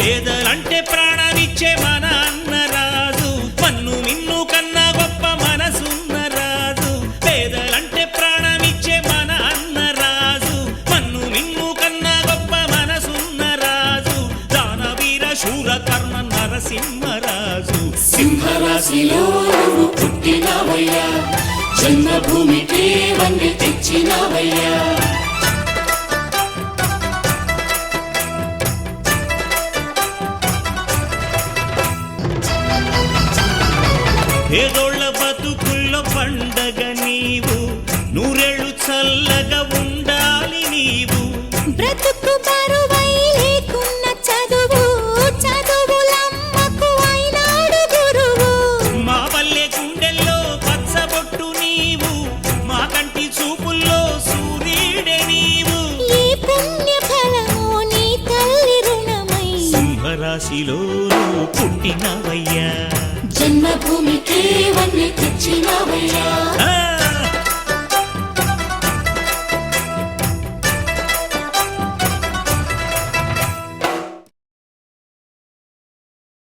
పేదలంటే ప్రాణాలిచ్చే మన అన్నరాజు మన్ను మిన్ను కన్నా గొప్ప మనసున్న రాజు. పేదలంటే ప్రాణమిచ్చే మన అన్నరాజు మన్ను మిన్ను కన్నా గొప్ప మనసున్న రాజు. దానవీర శూర కర్మ నరసింహరాజు సింహరాశిలో పుట్టినవయ్యా పుట్టినావయ్యా. జన్మభూమికి వన్నె ఏదోళ్ళ బతుకుల్లో పండగ నీవు నూరేళ్ళు చల్లగా ఉండాలి నీవు. బ్రతుకు సింహరాశిలో పుట్టినవయ్యా. జన్మభూమికి వన్నె తెచ్చినవయ్యా.